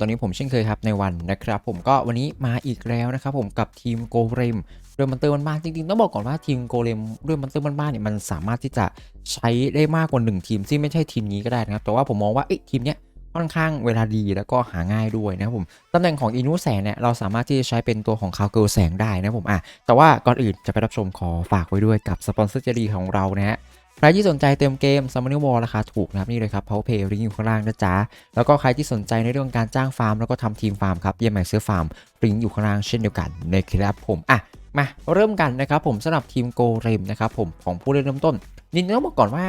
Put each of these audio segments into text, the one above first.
ตอนนี้ผมเช่นเคยครับในวันนะครับผมก็วันนี้มาอีกแล้วนะครับผมกับทีมโกเรมด้วยมันเตอร์บ้านจริงๆ ต้องบอกก่อนว่าทีมโกเรมด้วยมันเตอร์บ้านเนี่ยมันสามารถที่จะใช้ได้มากกว่าหนึ่งทีมที่ไม่ใช่ทีมนี้ก็ได้นะครับแต่ว่าผมมองว่าเอ้ทีมเนี้ยค่อนข้างเวลาดีแล้วก็หาง่ายด้วยนะครับผมตำแหน่งของอินูแสงเนี่ยเราสามารถที่จะใช้เป็นตัวของคาวเกิลแสงได้นะครับผมอะแต่ว่าก่อนอื่นจะไปรับชมขอฝากไว้ด้วยกับสปอนเซอร์ใจดีของเรานะฮะ ใครที่สนใจเติมเกม s u m m o n e r War ราคาถูกนะครับนี่เลยครับ Power Pay ลิงก์อยู่ข้างล่างนะจ๊ะแล้วก็ใครที่สนใจในเรื่องการจ้างฟาร์มแล้วก็ทำทีมฟาร์มครับเยี่ยมใหม่ซื้อฟาร์มลิงก์อยู่ข้างล่างเช่นเดียวกันนะครับผมอะมาเริ่มกันนะครับผมสำหรับทีมโกเรมนะครับผมของผู้เล่นเริ่มต้นยินต้องบอกก่อนว่า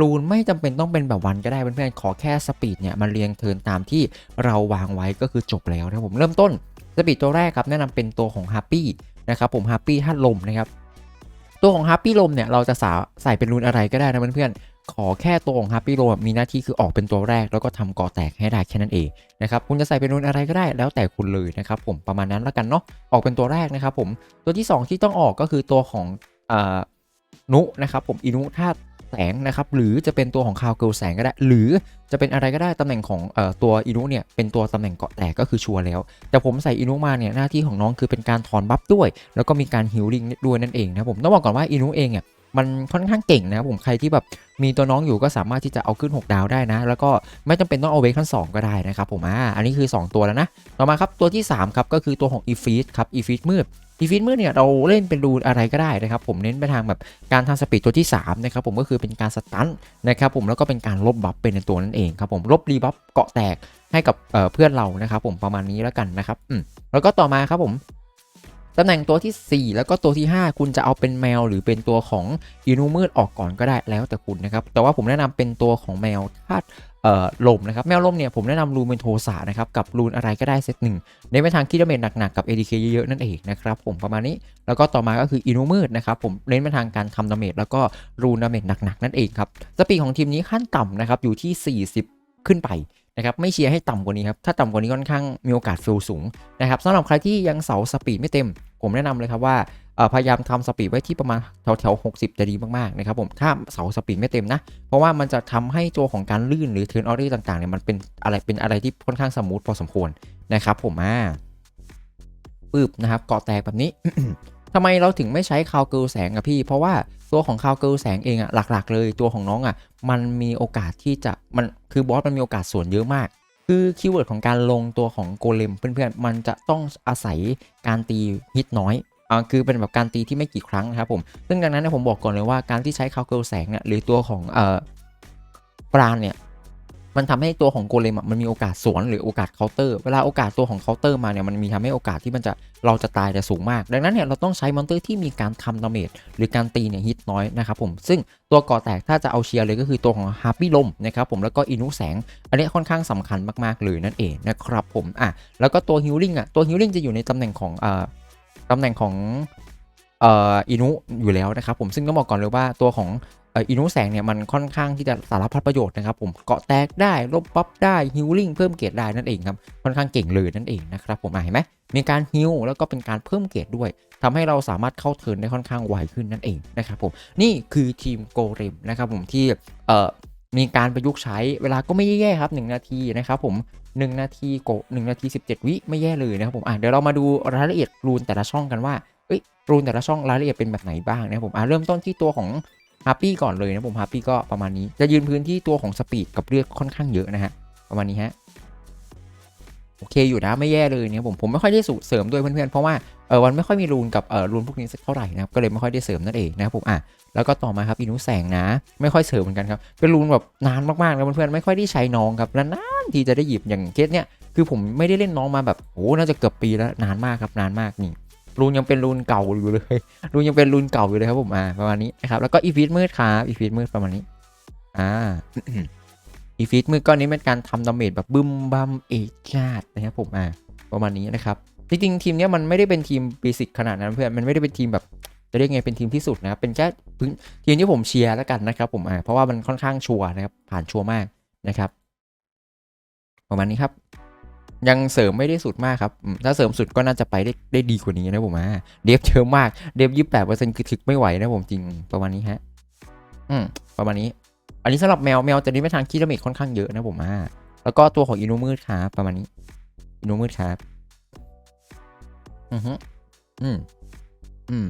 รูนไม่จำเป็นต้องเป็นแบบวันก็ได้เพื่อนๆขอแค่สปีดเนี่ยมันเรียงเทินตามที่เราวางไว้ก็คือจบแล้วนะครับผมเริ่มต้นสปีดตัวแรกครับแนะนำเป็นตัวของ Happy นะครับผม Happy ธาตุลมนะครับ ตัวของ Happy ลมเนี่ยเราจะสาใส่เป็นรูนอะไรก็ได้นะเพื่อนๆขอแค่ตัวของ Happy ลมมีหน้าที่คือออกเป็นตัวแรก แล้วก็ทำก่อแตกให้ได้แค่นั้นเองนะครับคุณจะใส่เป็นรูนอะไรก็ได้แล้วแต่คุณเลยนะครับผมประมาณนั้นแล้วกันเนาะออกเป็นตัวแรกนะครับผมตัวที่ 2 ที่ต้องออกก็คือตัวของอนุนะครับผมอินุธา แสงนะครับหรือจะเป็นตัวของคาวเกิลแสงก็ได้ หรือจะเป็นอะไรก็ได้ตำแหน่งของอตัวอินุเนี่ยเป็นตัวตำแหน่งเกาะแตกก็คือชัวร์แล้ว แต่ผมใส่อินุมาเนี่ยหน้าที่ของน้องคือเป็นการถอนบัฟด้วย แล้วก็มีการฮิลลิ่งด้วยนั่นเองนะผมต้องบอกก่อนว่าอินุเองเนี่ยมันค่อนข้างเก่งนะครับผมใครที่แบบมีตัวน้องอยู่ก็สามารถที่จะเอาขึ้น 6 ดาวได้นะ แล้วก็ไม่จำเป็นต้องเอาเวกทั้งสองก็ได้นะครับผมอ่าอันนี้คือ 2 ตัวแล้วนะ ต่อมาครับตัวที่ 3 ครับ ก็คือตัวของอีฟีดครับอีฟีดมืด อีฟีดมืดเนี่ยเราเล่นเป็นรูนอะไรก็ได้นะครับผมเน้นไปทางแบบการทำสปีดตัวที่3นะครับผมก็คือเป็นการสตันนะครับผมแล้วก็เป็นการลบบัฟเป็นตัวนั่นเองครับผมลบรีบัฟเกาะแตกให้กับเเพื่อนเรานะครับผมประมาณนี้แล้วกันนะครับอืมแล้วก็ต่อมาครับผมตำแหน่งตัวที่ 4 แล้วก็ตัวที่ 5 คุณจะเอาเป็นแมว หรือเป็นตัวของอินูมืดออกก่อนก็ได้แล้วแต่คุณนะครับแต่ว่าผมแนะนำเป็นตัวของแมวธาตุ ลมนะครับแมวลมเนี่ยผมแนะนำรูนเป็นโทสานะครับกับรูนอะไรก็ได้เซตหนึ่งในไปทางคิดดาเมจหนักๆกับ ADK เยอะๆนั่นเองนะครับผมประมาณนี้แล้วก็ต่อมาก็คืออินูมืดนะครับผมเน้นไปทางการทำดาเมจแล้วก็รูนดาเมจหนักๆนั่นเองครับสปีดของทีมนี้ขั้นต่ำนะครับอยู่ที่ 40 ขึ้นไปนะครับไม่เชียร์ให้ต่ำกว่านี้ครับถ้าต่ำกว่านี้ค่อนข้างมีโอกาสฟิลสูงนะครับสำหรับใครที่ยังเสาสปีดไม่เต็ม ผมแนะนำเลยครับว่า พยายามทำสปีดไว้ที่ประมาณแถวแถวๆ60จะดีมากๆนะครับผมถ้าเสาสปีดไม่เต็มนะ เพราะว่ามันจะทำให้ตัวของการลื่นหรือเทิร์นออรี่ต่างๆเนี่ยมันเป็นอะไรเป็นอะไรที่ค่อนข้างสมูทพอสมควรนะครับผมอ่าปึ๊บนะครับเกาะแตกแบบนี้ทำไมเราถึงไม่ใช้คาวเกิลแสงอะพี่ เพราะว่าตัวของคาวเกิลแสงเองอะหลักๆ เลยตัวของน้องอะมันมีโอกาสที่จะมันคือบอสมันมีโอกาสส่วนเยอะมาก คือคีย์เวิร์ดของการลงตัวของโกเลมเพื่อนๆ มันจะต้องอาศัยการตีฮิตน้อย คือเป็นแบบการตีที่ไม่กี่ครั้งนะครับผม ซึ่งดังนั้นเนยผมบอกก่อนเลยว่าการที่ใช้คาวเกิลแสงเนี่ยหรือตัวของเอ่อปราณเนี่ยมันทำให้ตัวของโกเลมมันมีโอกาสสวนหรือโอกาสเคาน์เตอร์ เวลาโอกาสตัวของเคาน์เตอร์มาเนี่ยมันมีทำให้โอกาสที่มันจะเราจะตายจะสูงมาก ดังนั้นเนี่ยเราต้องใช้มอนเตอร์ที่มีการทำดาเมจหรือการตีเนี่ยฮิตน้อยนะครับผม ซึ่งตัวก่อแตกถ้าจะเอาเชียร์เลยก็คือตัวของฮาร์ปี้ลมนะครับผมแล้วก็อินุแสง อันนี้ค่อนข้างสำคัญมากๆเลยนั่นเองนะครับผมอะแล้วก็ตัวฮิลลิ่งอะตัวฮิลลิ่งจะอยู่ในตำแหน่งของเอ่อ ตำแหน่งของเอ่ออินุอยู่แล้วนะครับผมซึ่งต้องบอกก่อนเลยว่าตัวของอินุแสงเนี่ยมันค่อนข้างที่จะสารพัดประโยชน์นะครับผมเกาะแตกได้ลบปั๊บได้ฮิลลิ่งเพิ่มเกรดได้นั่นเองครับค่อนข้างเก่งเลยนั่นเองนะครับผมเห็นไหมมีการฮิลแล้วก็เป็นการเพิ่มเกรดด้วยทำให้เราสามารถเข้าเทิร์นได้ค่อนข้างไวขึ้นนั่นเองนะครับผมนี่คือทีมโกเรมนะครับผมที่เอ่อ มีการประยุกต์ใช้เวลาก็ไม่แย่ครับ1นาทีนะครับผม 1 นาทีโก1นาที 17 วิไม่แย่เลยนะครับผมอะเดี๋ยวเรามาดูรายละเอียดรูนแต่ละช่องกันว่าเอ้ยรูนแต่ละช่องรายละเอียดเป็นแบบไหนบ้างนะครับผมอะเริ่มต้นที่ตัวของฮาร์ปี้ก่อนเลยนะผมฮาร์ปี้ก็ประมาณนี้จะยืนพื้นที่ตัวของสปีดกับเลือดค่อนข้างเยอะนะฮะประมาณนี้ฮะ โอเคอยู่นะไม่แย่เลยเนะครับผมผมไม่ค่อยได้สูเสริมด้วยเพื่อนๆเพราะว่าเออมันไม่ค่อยมีรูนกับเออรูนพวกนี้สักเท่าไหร่นะครับก็เลยไม่ค่อยได้เสริมนั่นเองนะครับผมอะแล้วก็ต่อมาครับอินุแสงนะ ไม่ค่อยเสริมเหมือนกันครับเป็นรูนแบบนานมากๆนะเพื่อนๆไม่ค่อยได้ใช้น้องครับนานๆทีจะได้หยิบอย่างเคสเนี้ยคือผมไม่ได้เล่นน้องมาแบบโอ้น่าจะเกือบปีแล้วนานมากครับนานมากนี่รูนยังเป็นรูนเก่าอยู่เลยรูนยังเป็นรูนเก่าอยู่เลยครับผมอ่าประมาณนี้นะครับแล้วก็อีฟีดมืดครับอีฟีดมืดประมาณนี้อ่า อีฟีดมืดก้อนนี้เป็นการทำดาเมจแบบบึ้มบัมเอกชาดนะครับผมอ่าประมาณนี้นะครับจริงๆทีมนี้มันไม่ได้เป็นทีมเบสิกขนาดนั้นเพื่อนมันไม่ได้เป็นทีมแบบจะเรียกไงเป็นทีมที่สุดนะครับเป็นแค่พื้นทีมที่ผมเชียร์แล้วกันนะครับผมอ่าเพราะว่ามันค่อนข้างชัวร์นะครับผ่านชัวร์มากนะครับประมาณนี้ครับ ยังเสริมไม่ได้สุดมากครับ ถ้าเสริมสุดก็น่าจะไปได้ได้ดีกว่านี้นะผมอ่าเดฟเยอะมากเดฟยี่แปดเปอร์เซ็นต์คือถึกไม่ไหวนะผมจริงประมาณนี้ฮะอืมประมาณนี้ อันนี้สำหรับแมวแมวจะนี้ไปทางคีดาเมจค่อนข้างเยอะนะผมอ่าแล้วก็ตัวของอินูมืดครับประมาณนี้อินูมืดครับอือฮึอืมอืม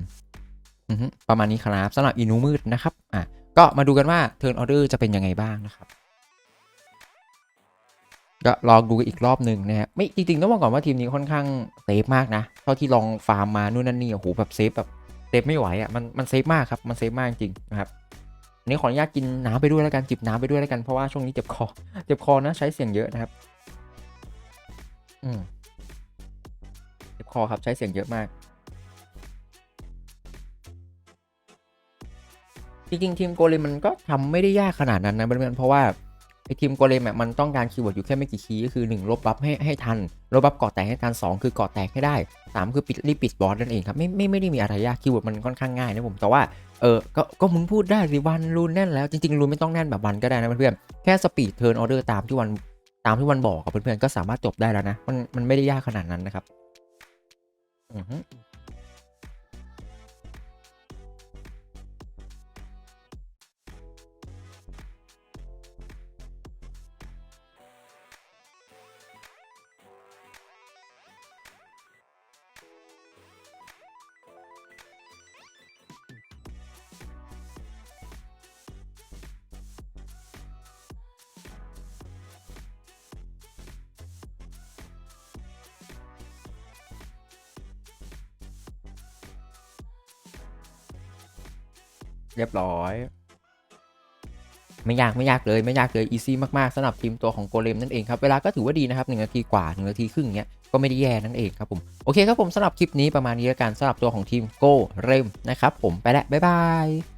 อือฮึประมาณนี้ครับสำหรับอินูมืดนะครับอะก็มาดูกันว่าเทิร์นออเดอร์จะเป็นยังไงบ้างนะครับก็ลองดูกันอีกรอบหนึ่งนะฮะไม่จริงๆต้องบอกก่อนว่าทีมนี้ค่อนข้างเซฟมากนะเท่าที่ลองฟาร์มมานู่นนั่นนี่โอ้โหแบบเซฟแบบเซฟไม่ไหวอะมันมันเซฟมากครับมันเซฟมากจริงนะครับ อันนี้ขออนุญาตกินน้ำไปด้วยแล้วกันจิบน้ำไปด้วยแล้วกันเพราะว่าช่วงนี้เจ็บคอเจ็บคอนะใช้เสียงเยอะนะครับ อืมเจ็บคอครับใช้เสียงเยอะมาก จริงๆทีมโกเลมมันก็ทำไม่ได้ยากขนาดนั้นนะเพื่อนๆเพราะว่า ไอทีมโกเลมอะมันต้องการคีย์เวิร์ดอยู่แค่ไม่กี่คีย์ก็คือ 1 ลบบัฟให้ให้ทัน ลบบัฟกาะแตกให้ทัน 2 คือกาะแตกให้ได้ 3 คือปิดรีบปิดบอสนั่นเองครับ ไม่ไม่ไม่ได้มีอะไรยากคีย์เวิร์ดมันค่อนข้างง่ายนะผม แต่ว่าเออก็ก็มึงพูดได้สิวันรูนแน่นแล้ว จริงๆรูนไม่ต้องแน่นแบบวันก็ได้นะเพื่อนๆแค่สปีดเทิร์นออเดอร์ตามที่วันตามที่วันบอกกับเพื่อนๆก็สามารถจบได้แล้วนะมันมันไม่ได้ยากขนาดนั้นนะครับอือ เรียบร้อย ไม่ยากไม่ยากเลยไม่ยากเลยอีซี่มากๆสำหรับทีมตัวของโกเลมนั่นเองครับ เวลาก็ถือว่าดีนะครับ1นาทีกว่า1นาทีครึ่งเนี้ยก็ไม่ได้แย่นั่นเองครับผมโอเคครับผมสำหรับคลิปนี้ประมาณนี้แล้วกันสำหรับตัวของทีมโกเลมนะครับผมไปแล้วบ๊ายบาย